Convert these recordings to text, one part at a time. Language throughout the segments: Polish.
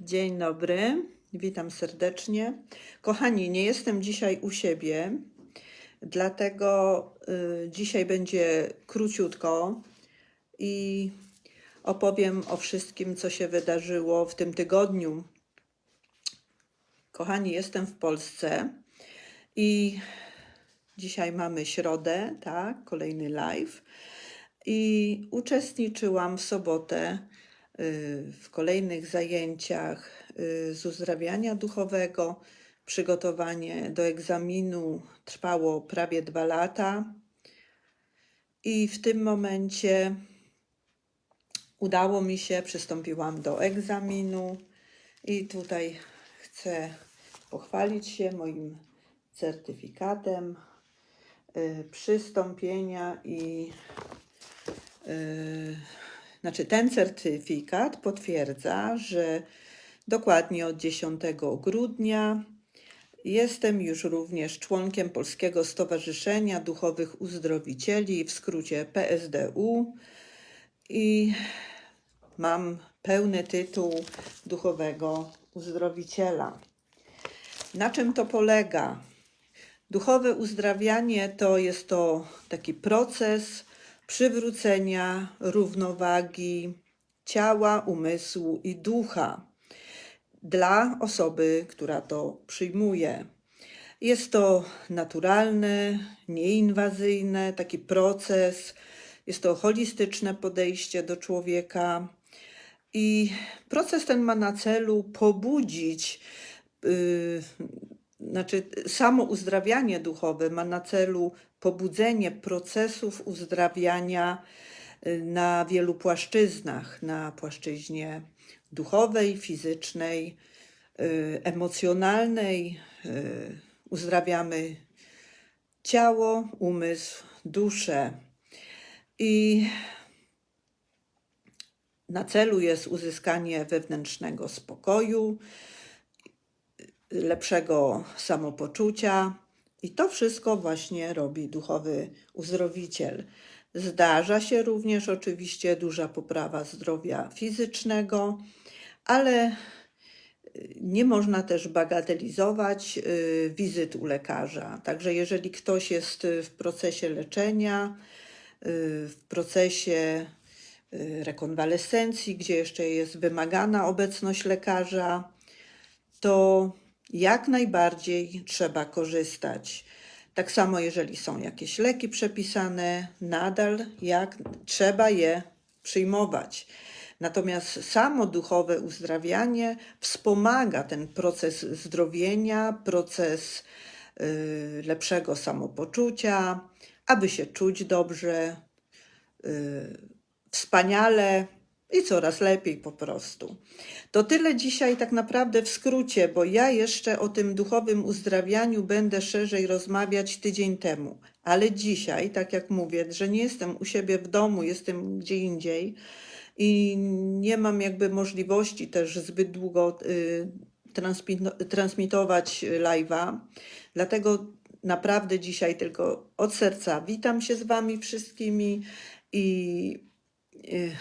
Dzień dobry, witam serdecznie. Kochani, nie jestem dzisiaj u siebie, dlatego y, dzisiaj będzie króciutko i opowiem o wszystkim, co się wydarzyło w tym tygodniu. Kochani, jestem w Polsce i dzisiaj mamy środę, tak, kolejny live. I uczestniczyłam w sobotę y, w kolejnych zajęciach y, z uzdrawiania duchowego. Przygotowanie do egzaminu trwało prawie dwa lata. I w tym momencie udało mi się, przystąpiłam do egzaminu. I tutaj chcę pochwalić się moim certyfikatem przystąpienia i Yy, znaczy ten certyfikat potwierdza, że dokładnie od 10 grudnia jestem już również członkiem Polskiego Stowarzyszenia Duchowych Uzdrowicieli, w skrócie PSDU i mam pełny tytuł duchowego uzdrowiciela. Na czym to polega? Duchowe uzdrawianie to jest to taki proces przywrócenia równowagi ciała, umysłu i ducha dla osoby, która to przyjmuje. Jest to naturalne, nieinwazyjne, taki proces, jest to holistyczne podejście do człowieka. I proces ten ma na celu pobudzić yy, znaczy samo uzdrawianie duchowe ma na celu pobudzenie procesów uzdrawiania y, na wielu płaszczyznach, na płaszczyźnie duchowej, fizycznej, y, emocjonalnej. y, Uzdrawiamy ciało, umysł, duszę. I na celu jest uzyskanie wewnętrznego spokoju, lepszego samopoczucia. I to wszystko właśnie robi duchowy uzdrowiciel. Zdarza się również oczywiście duża poprawa zdrowia fizycznego, ale y, nie można też bagatelizować y, wizyt u lekarza. Także jeżeli ktoś jest w procesie leczenia, y, w procesie y, rekonwalescencji, gdzie jeszcze jest wymagana obecność lekarza, to jak najbardziej trzeba korzystać. Tak samo, jeżeli są jakieś leki przepisane, nadal jak trzeba je przyjmować. Natomiast samo duchowe uzdrawianie wspomaga ten proces zdrowienia, proces y, lepszego samopoczucia, aby się czuć dobrze, y, wspaniale i coraz lepiej po prostu. To tyle dzisiaj tak naprawdę w skrócie, bo ja jeszcze o tym duchowym uzdrawianiu będę szerzej rozmawiać tydzień temu. Ale dzisiaj, tak jak mówię, że nie jestem u siebie w domu, jestem gdzie indziej i nie mam jakby możliwości też zbyt długo y, transmito- transmitować live'a. Dlatego naprawdę dzisiaj tylko od serca witam się z Wami wszystkimi i. y,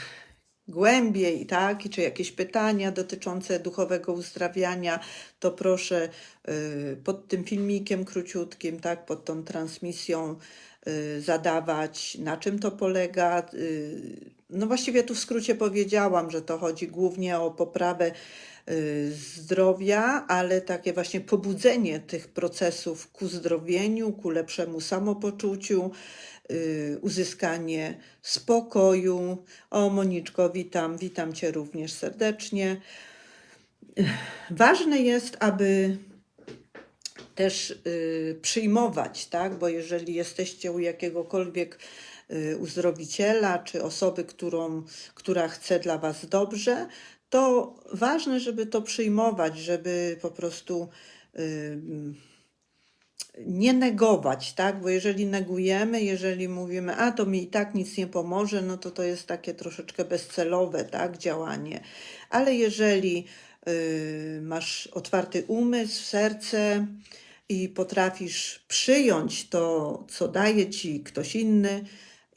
głębiej, tak, czy jakieś pytania dotyczące duchowego uzdrawiania, to proszę y, pod tym filmikiem króciutkim, tak, pod tą transmisją y, zadawać, na czym to polega. y, No właściwie tu w skrócie powiedziałam, że to chodzi głównie o poprawę zdrowia, ale takie właśnie pobudzenie tych procesów ku zdrowieniu, ku lepszemu samopoczuciu, y, uzyskanie spokoju. O, Moniczko, witam, witam Cię również serdecznie. Ważne jest, aby też y, przyjmować, tak? Bo jeżeli jesteście u jakiegokolwiek y, uzdrowiciela czy osoby, którą, która chce dla Was dobrze, to ważne, żeby to przyjmować, żeby po prostu y, nie negować, tak? Bo jeżeli negujemy, jeżeli mówimy, a to mi i tak nic nie pomoże, no to to jest takie troszeczkę bezcelowe, tak? Działanie. Ale jeżeli y, masz otwarty umysł, serce i potrafisz przyjąć to, co daje ci ktoś inny,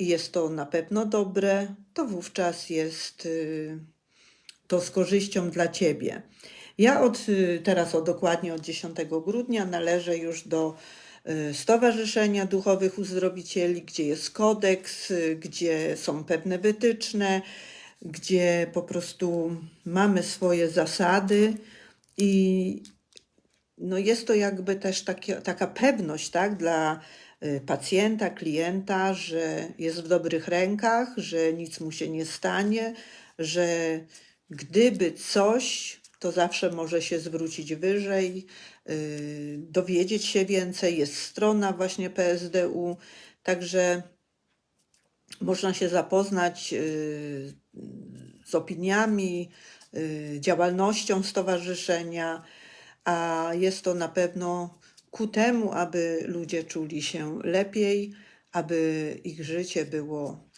i jest to na pewno dobre, to wówczas jest y, to z korzyścią dla ciebie. Ja od y, teraz, o dokładnie od 10 grudnia, należę już do y, Stowarzyszenia Duchowych Uzdrowicieli, gdzie jest kodeks, gdzie są pewne wytyczne, gdzie po prostu mamy swoje zasady i no jest to jakby też takie, taka pewność tak, dla pacjenta, klienta, że jest w dobrych rękach, że nic mu się nie stanie, że gdyby coś, to zawsze może się zwrócić wyżej, y, dowiedzieć się więcej. Jest strona właśnie PSDU, także można się zapoznać y, z opiniami, y, działalnością stowarzyszenia, a jest to na pewno ku temu, aby ludzie czuli się lepiej, aby ich życie było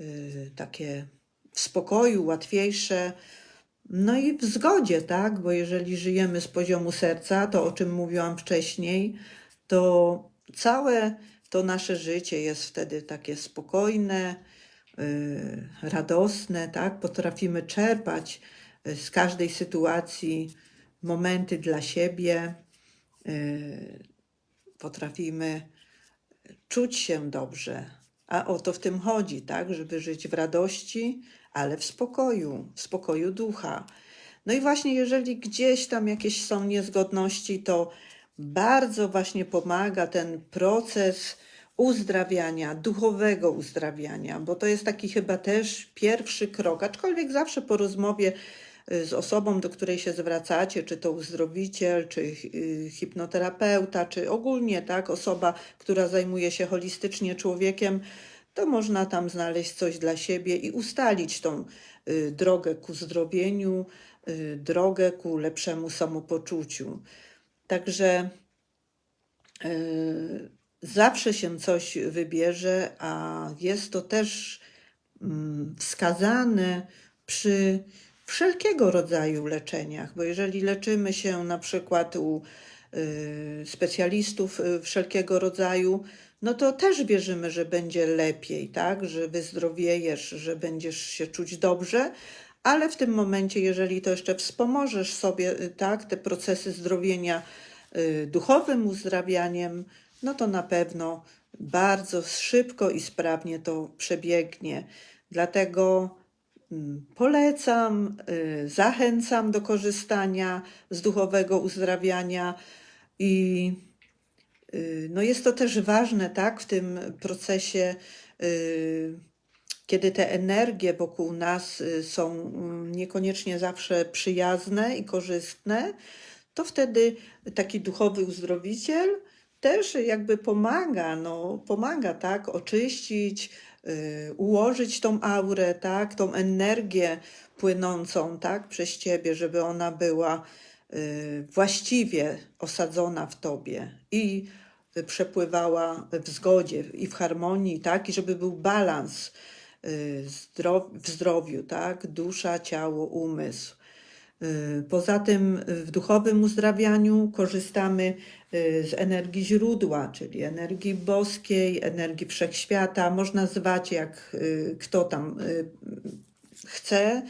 y, takie w spokoju, łatwiejsze. No i w zgodzie, tak? Bo jeżeli żyjemy z poziomu serca, to o czym mówiłam wcześniej, to całe to nasze życie jest wtedy takie spokojne, y, radosne, tak? Potrafimy czerpać y, z każdej sytuacji momenty dla siebie, potrafimy czuć się dobrze. A o to w tym chodzi, tak? Żeby żyć w radości, ale w spokoju, w spokoju ducha. No i właśnie, jeżeli gdzieś tam jakieś są niezgodności, to bardzo właśnie pomaga ten proces uzdrawiania, duchowego uzdrawiania, bo to jest taki chyba też pierwszy krok, aczkolwiek zawsze po rozmowie y, z osobą, do której się zwracacie, czy to uzdrowiciel, czy y, hipnoterapeuta, czy ogólnie tak, osoba, która zajmuje się holistycznie człowiekiem, to można tam znaleźć coś dla siebie i ustalić tą y, drogę ku zdrowieniu, y, drogę ku lepszemu samopoczuciu. Także y, zawsze się coś wybierze, a jest to też mm, wskazane przy wszelkiego rodzaju leczeniach, bo jeżeli leczymy się na przykład u y, specjalistów y, wszelkiego rodzaju, no to też wierzymy, że będzie lepiej, tak? Że wyzdrowiejesz, że będziesz się czuć dobrze, ale w tym momencie, jeżeli to jeszcze wspomożesz sobie, y, tak, te procesy zdrowienia duchowym uzdrawianiem, no to na pewno bardzo szybko i sprawnie to przebiegnie. Dlatego polecam, y, zachęcam do korzystania z duchowego uzdrawiania i y, no jest to też ważne, tak, w tym procesie, y, kiedy te energie wokół nas są mm, niekoniecznie zawsze przyjazne i korzystne, to wtedy taki duchowy uzdrowiciel też jakby pomaga, no, pomaga, tak, oczyścić, ułożyć tą aurę, tak, tą energię płynącą, tak, przez ciebie, żeby ona była y, właściwie osadzona w tobie i przepływała w zgodzie i w harmonii, tak, i żeby był balans y, w zdrowiu, tak, dusza, ciało, umysł. Y, Poza tym w duchowym uzdrawianiu korzystamy y, z energii źródła, czyli energii boskiej, energii wszechświata. Można zwać jak y, kto tam chce,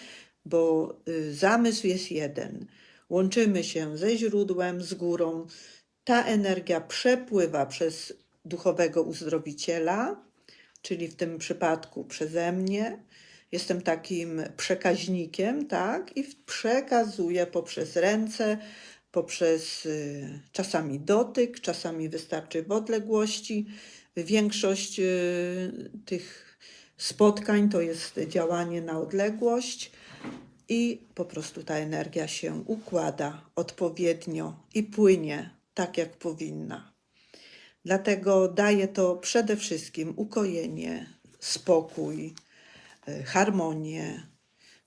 bo zamysł jest jeden. Łączymy się ze źródłem, z górą. Ta energia przepływa przez duchowego uzdrowiciela, czyli w tym przypadku przeze mnie. Jestem takim przekaźnikiem, tak, i przekazuję poprzez ręce, poprzez y, czasami dotyk, czasami wystarczy w odległości. Większość y, tych spotkań to jest działanie na odległość i po prostu ta energia się układa odpowiednio i płynie tak, jak powinna. Dlatego daje to przede wszystkim ukojenie, spokój, harmonię,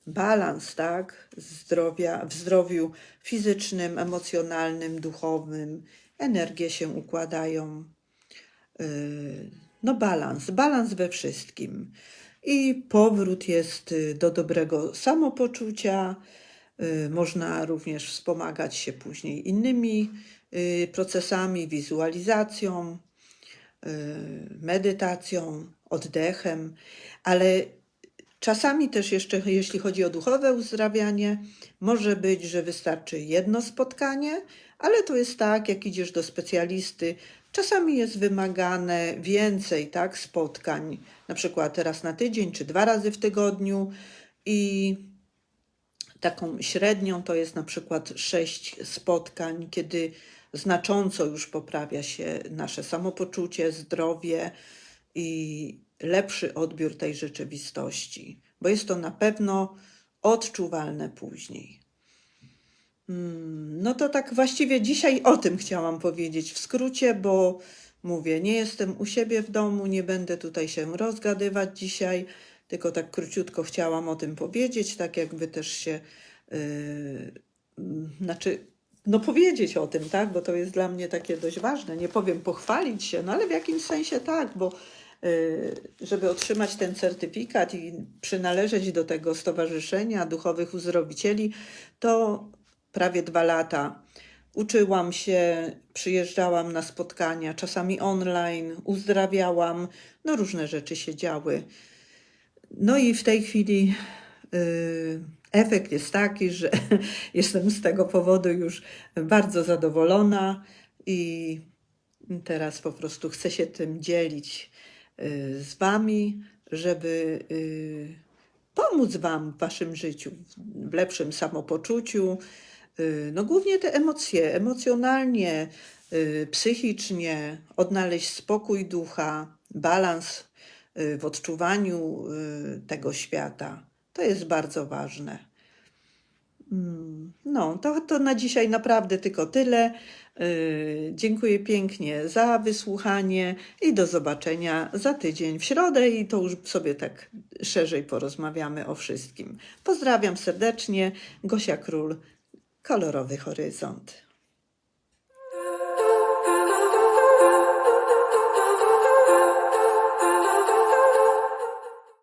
balans, tak? Zdrowia, w zdrowiu fizycznym, emocjonalnym, duchowym. Energie się układają. y, No, balans, balans we wszystkim. I powrót jest y, do dobrego samopoczucia. Y, Można również wspomagać się później innymi y, procesami, wizualizacją, y, medytacją, oddechem, ale czasami też jeszcze, jeśli chodzi o duchowe uzdrawianie, może być, że wystarczy jedno spotkanie, ale to jest tak, jak idziesz do specjalisty, czasami jest wymagane więcej tak, spotkań, na przykład raz na tydzień czy dwa razy w tygodniu i taką średnią to jest na przykład sześć spotkań, kiedy znacząco już poprawia się nasze samopoczucie, zdrowie i lepszy odbiór tej rzeczywistości, bo jest to na pewno odczuwalne później. Mm, No to tak właściwie dzisiaj o tym chciałam powiedzieć w skrócie, bo mówię, nie jestem u siebie w domu, nie będę tutaj się rozgadywać dzisiaj, tylko tak króciutko chciałam o tym powiedzieć, tak jakby też się, yy, znaczy, no powiedzieć o tym, tak, bo to jest dla mnie takie dość ważne. Nie powiem pochwalić się, no ale w jakimś sensie tak, bo żeby otrzymać ten certyfikat i przynależeć do tego Stowarzyszenia Duchowych Uzdrowicieli, to prawie dwa lata uczyłam się, przyjeżdżałam na spotkania, czasami online, uzdrawiałam, no różne rzeczy się działy. No i w tej chwili y, efekt jest taki, że jestem z tego powodu już bardzo zadowolona i teraz po prostu chcę się tym dzielić y, z Wami, żeby y, pomóc Wam w Waszym życiu, w lepszym samopoczuciu. Y, No głównie te emocje, emocjonalnie, y, psychicznie, odnaleźć spokój ducha, balans y, w odczuwaniu y, tego świata. To jest bardzo ważne. Mm, No, to, to na dzisiaj naprawdę tylko tyle. Y, Dziękuję pięknie za wysłuchanie i do zobaczenia za tydzień w środę i to już sobie tak szerzej porozmawiamy o wszystkim. Pozdrawiam serdecznie, Gosia Król, Kolorowy Horyzont.